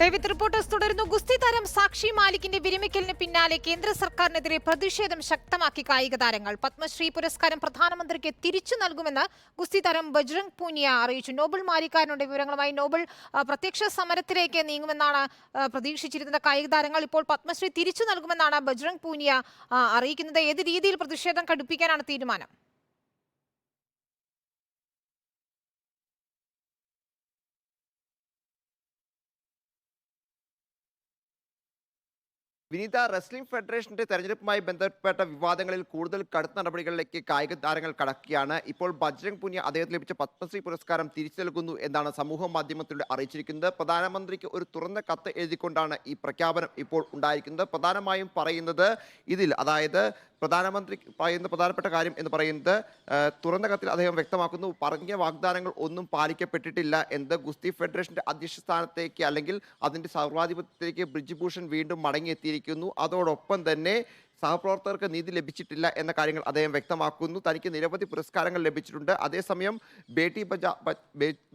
David reporters തുടരുന്നു. ഗുസ്തി താരം സാക്ഷി മാലിക്കിന്റെ വിരമിക്കലിന് പിന്നാലെ കേന്ദ്ര സർക്കാരിനെതിരെ പ്രതിഷേധം ശക്തമാക്കി കായിക താരങ്ങൾ. പത്മശ്രീ പുരസ്കാരം പ്രധാനമന്ത്രിക്ക് തിരിച്ചു നൽകുമെന്ന് ഗുസ്തി താരം ബജ്രംഗ് പൂനിയ അറിയിച്ചു. നോബൽ മാലിക്കാരനുടെ വിവരങ്ങളുമായി നോബൽ പ്രത്യക്ഷ സമരത്തിലേക്ക് നീങ്ങുമെന്നാണ് പ്രതീക്ഷിച്ചിരുന്നത്. കായിക താരങ്ങൾ ഇപ്പോൾ പത്മശ്രീ തിരിച്ചു നൽകുമെന്നാണ് ബജ്രംഗ് പൂനിയ അറിയിക്കുന്നത്. ഏത് രീതിയിൽ പ്രതിഷേധം കടുപ്പിക്കാനാണ് തീരുമാനം? വിനീത റെസ്ലിംഗ് ഫെഡറേഷന്റെ തെരഞ്ഞെടുപ്പുമായി ബന്ധപ്പെട്ട വിവാദങ്ങളിൽ കൂടുതൽ കടുത്ത നടപടികളിലേക്ക് കായിക താരങ്ങൾ കടക്കുകയാണ്. ഇപ്പോൾ ബജ്രംഗ് പുനിയ അദ്ദേഹത്തിന് ലഭിച്ച പത്മശ്രീ പുരസ്കാരം തിരിച്ചു നൽകുന്നു എന്നാണ് സമൂഹ മാധ്യമത്തിലൂടെ അറിയിച്ചിരിക്കുന്നത്. പ്രധാനമന്ത്രിക്ക് ഒരു തുറന്ന കത്ത് എഴുതിക്കൊണ്ടാണ് ഈ പ്രഖ്യാപനം ഇപ്പോൾ ഉണ്ടായിരിക്കുന്നത്. പ്രധാനമായും പറയുന്നത് ഇതിൽ അതായത് പ്രധാനമന്ത്രി പറയുന്ന പ്രധാനപ്പെട്ട കാര്യം എന്ന് പറയുന്നത് തുറന്ന കത്തിൽ അദ്ദേഹം വ്യക്തമാക്കുന്നു പറഞ്ഞ വാഗ്ദാനങ്ങൾ ഒന്നും പാലിക്കപ്പെട്ടിട്ടില്ല എന്ന് ഗുസ്തി ഫെഡറേഷന്റെ അധ്യക്ഷ സ്ഥാനത്തേക്ക് അല്ലെങ്കിൽ അതിന്റെ സർവാധിപത്യത്തിലേക്ക് ബ്രിജ്ഭൂഷൺ വീണ്ടും മടങ്ങിയെത്തിയിരിക്കുന്നു. അതോടൊപ്പം തന്നെ സഹപ്രവർത്തകർക്ക് നീതി ലഭിച്ചിട്ടില്ല എന്ന കാര്യങ്ങൾ അദ്ദേഹം വ്യക്തമാക്കുന്നു. തനിക്ക് നിരവധി പുരസ്കാരങ്ങൾ ലഭിച്ചിട്ടുണ്ട്. അതേസമയം ബേട്ടി ബജാ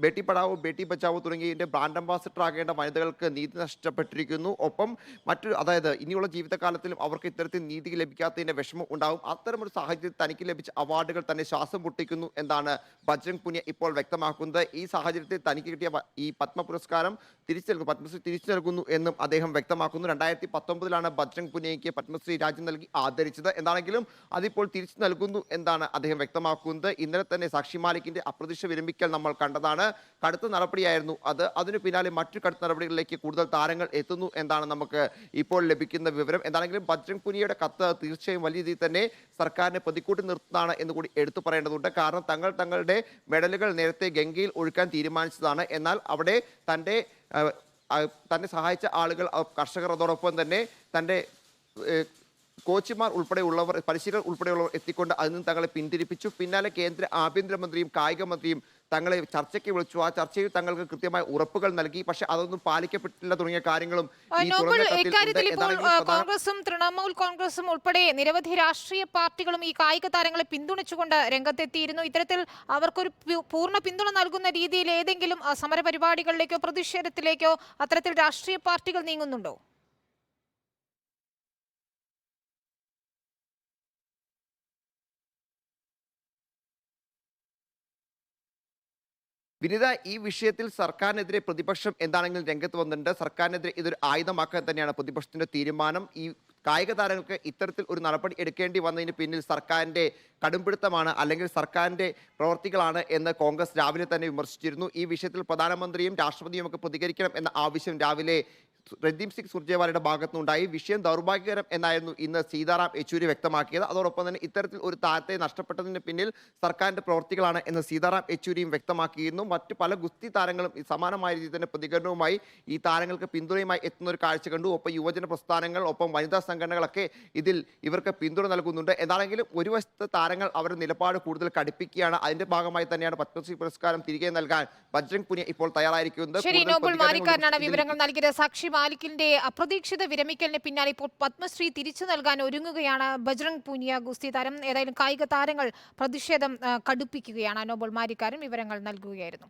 ബേട്ടി പഠാവോ ബേട്ടി ബച്ചാവോ തുടങ്ങിയതിന്റെ ബ്രാൻഡ് അംബാസിഡർ ആകേണ്ട വനിതകൾക്ക് നീതി നഷ്ടപ്പെട്ടിരിക്കുന്നു. ഒപ്പം മറ്റു അതായത് ഇനിയുള്ള ജീവിതകാലത്തിലും അവർക്ക് ഇത്തരത്തിൽ നീതി ലഭിക്കാത്തതിന്റെ വിഷമം ഉണ്ടാവും. അത്തരമൊരു സാഹചര്യത്തിൽ തനിക്ക് ലഭിച്ച അവാർഡുകൾ തന്നെ ശ്വാസം പൊട്ടിക്കുന്നു എന്നാണ് ബജ്രംഗ് പുനിയ ഇപ്പോൾ വ്യക്തമാക്കുന്നത്. ഈ സാഹചര്യത്തിൽ തനിക്ക് കിട്ടിയ ഈ പത്മ പുരസ്കാരം തിരിച്ചു നൽകും പത്മശ്രീ തിരിച്ചു നൽകുന്നു എന്നും അദ്ദേഹം വ്യക്തമാക്കുന്നു. രണ്ടായിരത്തി പത്തൊമ്പതിലാണ് ബജ്രംഗ് പുനിയയ്ക്ക് പത്മശ്രീ രാജ്യം നൽകി ആദരിച്ചത്. എന്താണെങ്കിലും അതിപ്പോൾ തിരിച്ചു നൽകുന്നു എന്നാണ് അദ്ദേഹം വ്യക്തമാക്കുന്നത്. ഇന്നലെ തന്നെ സാക്ഷി മാലിക്കിന്റെ അപ്രതീക്ഷ വിരമിക്കൽ നമ്മൾ കണ്ടതാണ്. കടുത്ത നടപടിയായിരുന്നു അത്. അതിനു പിന്നാലെ മറ്റു കടുത്ത നടപടികളിലേക്ക് കൂടുതൽ താരങ്ങൾ എത്തുന്നു എന്നാണ് നമുക്ക് ഇപ്പോൾ ലഭിക്കുന്ന വിവരം. എന്താണെങ്കിലും ബജ്രംഗ് പുനിയയുടെ കത്ത് തീർച്ചയായും വലിയ രീതിയിൽ തന്നെ സർക്കാരിനെ പ്രതിക്കൂട്ടി നിർത്തുന്നതാണ് എന്ന് കൂടി എടുത്തു പറയേണ്ടതുണ്ട്. കാരണം തങ്ങൾ തങ്ങളുടെ മെഡലുകൾ നേരത്തെ ഗംഗയിൽ ഒഴുക്കാൻ തീരുമാനിച്ചതാണ്. എന്നാൽ അവിടെ തന്റെ തന്നെ സഹായിച്ച ആളുകൾ കർഷകർ അതോടൊപ്പം തന്നെ തന്റെ കോച്ചുമാർ ഉൾപ്പെടെയുള്ളവർ പരിശീലകർ ഉൾപ്പെടെയുള്ളവർ എത്തിക്കൊണ്ട് അതിൽ നിന്ന് തങ്ങളെ പിന്തിരിപ്പിച്ചു. പിന്നാലെ കേന്ദ്ര ആഭ്യന്തരമന്ത്രിയും കായിക മന്ത്രിയും തങ്ങളെ ചർച്ചയ്ക്ക് വിളിച്ചു. ആ ചർച്ചയിൽ തങ്ങൾക്ക് കൃത്യമായ ഉറപ്പുകൾ നൽകി. പക്ഷെ അതൊന്നും പാലിക്കപ്പെട്ടില്ല തുടങ്ങിയ കാര്യങ്ങളും കോൺഗ്രസും തൃണമൂൽ കോൺഗ്രസും ഉൾപ്പെടെ നിരവധി രാഷ്ട്രീയ പാർട്ടികളും ഈ കായിക താരങ്ങളെ പിന്തുണച്ചുകൊണ്ട് രംഗത്തെത്തിയിരുന്നു. ഇത്തരത്തിൽ അവർക്കൊരു പൂർണ പിന്തുണ നൽകുന്ന രീതിയിൽ ഏതെങ്കിലും സമരപരിപാടികളിലേക്കോ പ്രതിഷേധത്തിലേക്കോ അത്തരത്തിൽ രാഷ്ട്രീയ പാർട്ടികൾ നീങ്ങുന്നുണ്ടോ? വിനിത ഈ വിഷയത്തിൽ സർക്കാരിനെതിരെ പ്രതിപക്ഷം എന്താണെങ്കിലും രംഗത്ത് വന്നിട്ടുണ്ട്. സർക്കാരിനെതിരെ ഇതൊരു ആയുധമാക്കാൻ തന്നെയാണ് പ്രതിപക്ഷത്തിന്റെ തീരുമാനം. ഈ കായിക താരങ്ങൾക്ക് ഇത്തരത്തിൽ ഒരു നടപടി എടുക്കേണ്ടി വന്നതിന് പിന്നിൽ സർക്കാരിന്റെ കടുംപിടുത്തമാണ് അല്ലെങ്കിൽ സർക്കാരിന്റെ പ്രവർത്തികളാണ് എന്ന് കോൺഗ്രസ് രാവിലെ തന്നെ വിമർശിച്ചിരുന്നു. ഈ വിഷയത്തിൽ പ്രധാനമന്ത്രിയും രാഷ്ട്രപതിയും ഒക്കെ പ്രതികരിക്കണം എന്ന ആവശ്യം രാവിലെ രൺദീപ് സിംഗ് സുർജേവാലയുടെ ഭാഗത്തുനിന്നുണ്ടായി. വിഷയം ദൗർഭാഗ്യകരം എന്നായിരുന്നു ഇന്ന് സീതാറാം യെച്ചൂരി വ്യക്തമാക്കിയത്. അതോടൊപ്പം തന്നെ ഇത്തരത്തിൽ ഒരു താരത്തെ നഷ്ടപ്പെട്ടതിന് പിന്നിൽ സർക്കാരിന്റെ പ്രവർത്തികളാണ് എന്ന് സീതാറാം യെച്ചൂരിയും വ്യക്തമാക്കിയിരുന്നു. മറ്റ് പല ഗുസ്തി താരങ്ങളും സമാനമായ രീതിയിൽ തന്നെ പ്രതികരണവുമായി ഈ താരങ്ങൾക്ക് പിന്തുണയുമായി എത്തുന്ന ഒരു കാഴ്ച കണ്ടു. ഒപ്പം യുവജന പ്രസ്ഥാനങ്ങൾ ഒപ്പം വനിതാ സംഘടനകളൊക്കെ ഇതിൽ ഇവർക്ക് പിന്തുണ നൽകുന്നുണ്ട്. എന്നാണെങ്കിലും ഒരു വശത്ത് താരങ്ങൾ അവരുടെ നിലപാട് കൂടുതൽ കടുപ്പിക്കുകയാണ്. അതിന്റെ ഭാഗമായി തന്നെയാണ് പത്മശ്രീ പുരസ്കാരം തിരികെ നൽകാൻ ബജ്രംഗ് പുനിയ ഇപ്പോൾ തയ്യാറായിരിക്കുന്നത്. വിവരങ്ങൾ നൽകിയത്. സാക്ഷി മാലിക്കിന്റെ അപ്രതീക്ഷിത വിരമിക്കലിന് പിന്നാലെ ഇപ്പോൾ പത്മശ്രീ തിരിച്ചു നൽകാൻ ഒരുങ്ങുകയാണ് ബജ്രംഗ് പൂനിയ ഗുസ്തി താരം. ഏതായാലും കായിക താരങ്ങൾ പ്രതിഷേധം കടുപ്പിക്കുകയാണ്. നോബൽ മാരിക്കാരും വിവരങ്ങൾ നൽകുകയായിരുന്നു.